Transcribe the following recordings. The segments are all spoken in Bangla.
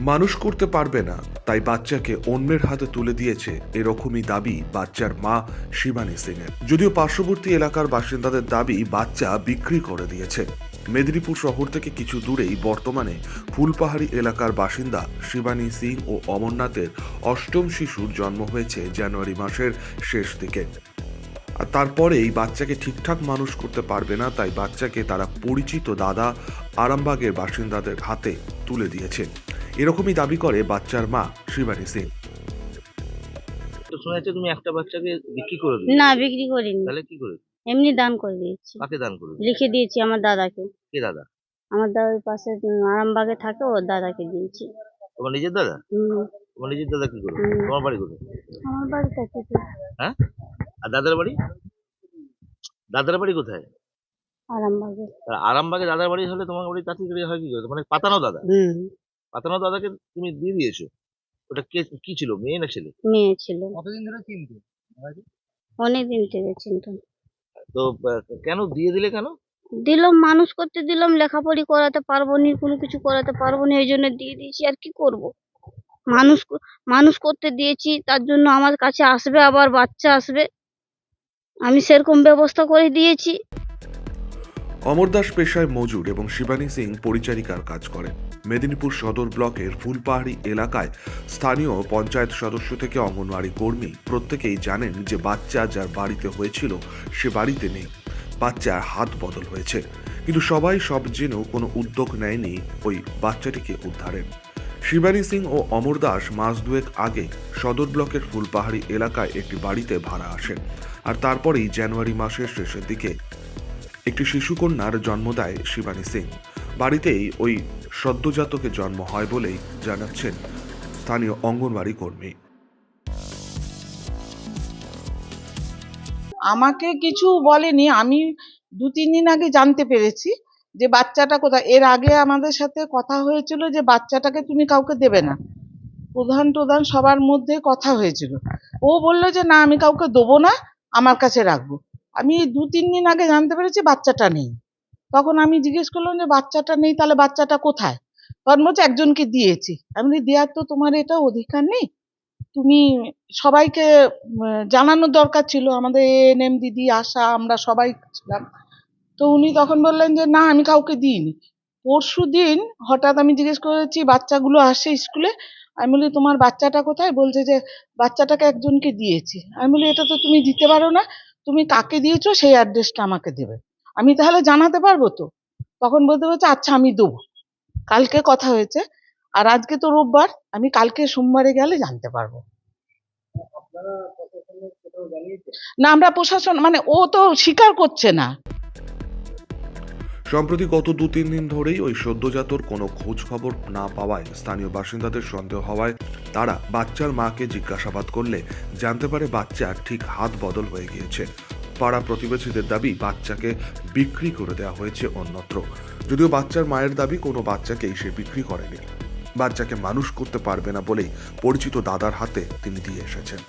মানুষ করতে পারবে না, তাই বাচ্চাকে অন্যের হাতে তুলে দিয়েছে এরকমই দাবি বাচ্চার মা শিবানী সিং এর যদিও পার্শ্ববর্তী এলাকার বাসিন্দাদের দাবি বাচ্চা বিক্রি করে দিয়েছে। মেদিনীপুর শহর থেকে কিছু দূরেই বর্তমানে ফুলপাহাড়ি এলাকার বাসিন্দা শিবানী সিং ও অমরনাথের অষ্টম শিশুর জন্ম হয়েছে জানুয়ারি মাসের শেষ দিকে। আর তারপরে এই বাচ্চাকে ঠিকঠাক মানুষ করতে পারবে না, তাই বাচ্চাকে তারা পরিচিত দাদা আরামবাগের বাসিন্দাদের হাতে তুলে দিয়েছে। এরকমই দাবি করে বাচ্চার মা শিবানী সিং তো শোনা যাচ্ছে তুমি একটা বাচ্চাকে বিক্রি করে দিলে না বিক্রি করিনি। তাহলে কি করে? এমনি দান করে দিয়েছি। কাকে দান করে? লিখে দিয়েছি আমার দাদাকে। কে দাদা? আমার দাদার পাশে উম, আরামবাগে থাকে ওর দাদাকে দিয়েছি। তোমার নিজের দাদা? হুম, তোমার নিজের দাদা কি করে? হুম। তোমার বাড়ি কোথায়? আমার বাড়িতে আছে তো। হ্যাঁ? আর দাদার বাড়ি? দাদার বাড়ি কোথায়? আরামবাগে। আর আরামবাগে দাদার বাড়ি হলে তোমার বাড়ি তাঁতি হয় কি করে? মানে পাতানো দাদা? হুম। পাতানো দাদাকে তুমি দিয়ে দিয়েছ। ওটা কে কি ছিল? মেয়ে না ছেলে? মেয়ে ছিল। কতদিন ধরে চিনতো? অনেকদিন থেকে চিন্তা। তো আহ, কেন? দিয়ে দিলে কেন? দিলাম মানুষ করতে দিলাম লেখাপড়ি করাতে পারব নি কোনো কিছু করাতে পারব না এই জন্য দিয়ে দিয়েছি আর কি করব? মানুষ ক- মানুষ করতে দিয়েছি তার জন্য আমার কাছে আসবে আবার বাচ্চা আসবে। আমি সেরকম ব্যবস্থা করে দিয়েছি। অমরদাস পেশায় মজুর এবং শিবানী সিং পরিচারিকার কাজ করেন। মেদিনীপুর সদর ব্লকের ফুলপাহাড়ি এলাকায় স্থানীয় পঞ্চায়েত সদস্য থেকে অঙ্গনওয়াড়ি কর্মী প্রত্যেকেই জানেন যে বাচ্চা যার বাড়িতে হয়েছিল, সে বাড়িতে নেই। বাচ্চার হাত বদল হয়েছে। কিন্তু সবাই সব জেনেও কোনো উদ্যোগ নেয়নি ওই বাচ্চাটিকে উদ্ধারের শিবানী সিং ও অমর দাস মাস দুয়েক আগে সদর ব্লকের ফুলপাহাড়ি এলাকায় একটি বাড়িতে ভাড়া আসেন। আর তারপরেই জানুয়ারি মাসের শেষের দিকে একটি শিশুকন্যার জন্ম দেয় শিবানী সিং। বাড়িতেই ওই সদ্যজাতকে জন্ম হয় বলেই জানাচ্ছেন স্থানীয় অঙ্গনবাড়ি কর্মী। আমাকে কিছু বলেনি, আমি দু তিন দিন আগে জানতে পেরেছি যে বাচ্চাটা কোথায়। এর আগে আমাদের সাথে কথা হয়েছিল যে বাচ্চাটাকে তুমি কাউকে দেবে না। প্রধান প্রধান সবার মধ্যে কথা হয়েছিল। ও বলল যে, না, আমি কাউকে দেবো না, আমার কাছে রাখব। আমি দু, তিন দিন আগে জানতে পেরেছি বাচ্চাটা নেই। তখন আমি জিজ্ঞেস করলাম যে বাচ্চাটা নেই, তাহলে বাচ্চাটা কোথায়? তখন বলছে, একজনকে দিয়েছি। আমি দেওয়ার তো তোমার এটা অধিকার নেই। তুমি সবাইকে জানানোর দরকার ছিল। আমাদের এএনএম দিদি, আশা, আমরা সবাই ছিলাম। তো উনি তখন বললেন যে, না, আমি কাউকে দিইনি। পরশু দিন হঠাৎ আমি জিজ্ঞেস করেছি, বাচ্চাগুলো আসে স্কুলে? আমি বলি, তোমার বাচ্চাটা কোথায়? বলছে যে, বাচ্চাটাকে একজনকে দিয়েছি। আমি বলি, এটা তো তুমি দিতে পারো না। তুমি কাকে দিয়েছ সেই অ্যাড্রেসটা আমাকে দেবে। আমি তাহলে জানাতে পারব তো? তখন বলতে বলছে আচ্ছা আমি দেবো। কালকে কথা হয়েছে আর আজকে তো রোববার আমি কালকে সোমবারে গেলে জানতে পারব। না আমরা প্রশাসন মানে ও তো স্বীকার করছে না। সম্প্রতি গত দু তিন দিন ধরেই ওই সদ্যজাতর কোনো খোঁজ খবর না পাওয়ায় স্থানীয় বাসিন্দাদের সন্দেহ হওয়ায় তারা বাচ্চার মাকে জিজ্ঞাসাবাদ করলে জানতে পারে বাচ্চার ঠিক হাত বদল হয়ে গিয়েছে। পাড়া প্রতিবেশীদের দাবি বাচ্চাকে বিক্রি করে দেওয়া হয়েছে অন্যত্র। যদিও বাচ্চার মায়ের দাবি কোনো বাচ্চাকেই সে বিক্রি করেনি। বাচ্চাকে মানুষ করতে পারবে না বলেই পরিচিত দাদার হাতে তিনি দিয়ে এসেছেন।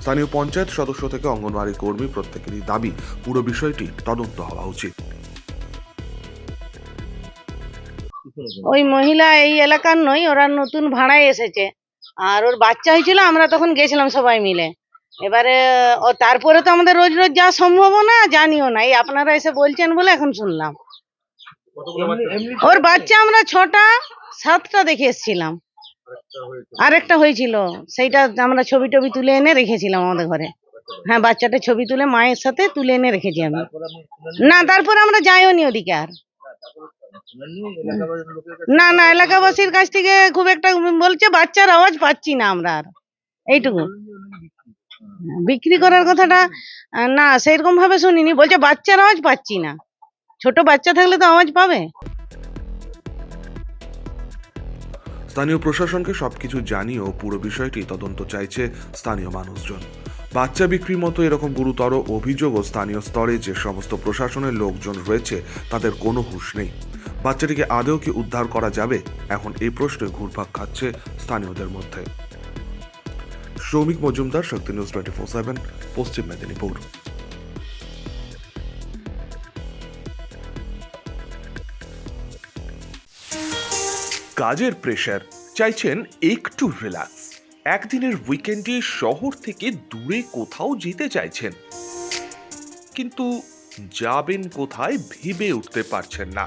স্থানীয় পঞ্চায়েত সদস্য থেকে অঙ্গনওয়াড়ি কর্মী প্রত্যেকেরই দাবি, পুরো বিষয়টি তদন্ত হওয়া উচিত। ওই মহিলা এই এলাকার নয় ওরা নতুন ভাড়ায় এসেছে। আর ওর বাচ্চা হয়েছিল আমরা তখন গেছিলাম সবাই মিলে। এবারে ও তারপরে তো আমাদের রোজ রোজ যাওয়া সম্ভব না জানিও না। এই আপনারা এসে বলছেন বলে এখন শুনলাম। ওর বাচ্চা আমরা ছটা সাতটা দেখে এসেছিলাম। আরেকটা হয়েছিল সেইটা আমরা ছবি টবি তুলে এনে রেখেছিলাম আমাদের ঘরে। হ্যাঁ বাচ্চাটা ছবি তুলে মায়ের সাথে তুলে এনে রেখেছি আমি। না তারপর আমরা যাইও নি ওদিকে আর। না না, এলাকাবাসীর কাছ থেকে খুব একটা বলছে, বাচ্চার আওয়াজ পাচ্ছি না আমরা আর। এইটুকু। বিক্রি করার কথাটা, না, সেরকম ভাবে শুনিনি। বলছে, বাচ্চার আওয়াজ পাচ্ছি না। ছোট বাচ্চা থাকলে তো আওয়াজ পাবে। স্থানীয় প্রশাসনকে সবকিছু জানিয়েও পুরো বিষয়টি তদন্ত চাইছে স্থানীয় মানুষজন। বাচ্চা বিক্রির মতো এরকম গুরুতর অভিযোগও স্থানীয় স্তরে যে সমস্ত প্রশাসনের লোকজন রয়েছে, তাদের কোনো হুঁশ নেই। বাচ্চাটিকে আদৌ কি উদ্ধার করা যাবে? এখন এই প্রশ্নে ঘুরপাক খাচ্ছে স্থানীয়দের মধ্যে। Soumik Majumdar, Shakti news twenty four seven, Paschim Medinipur. কাজের প্রেশার চাইছেন একটু রিল্যাক্স একদিনের উইকেন্ডে শহর থেকে দূরে কোথাও যেতে চাইছেন। কিন্তু যাবেন কোথায় ভেবে উঠতে পারছেন না।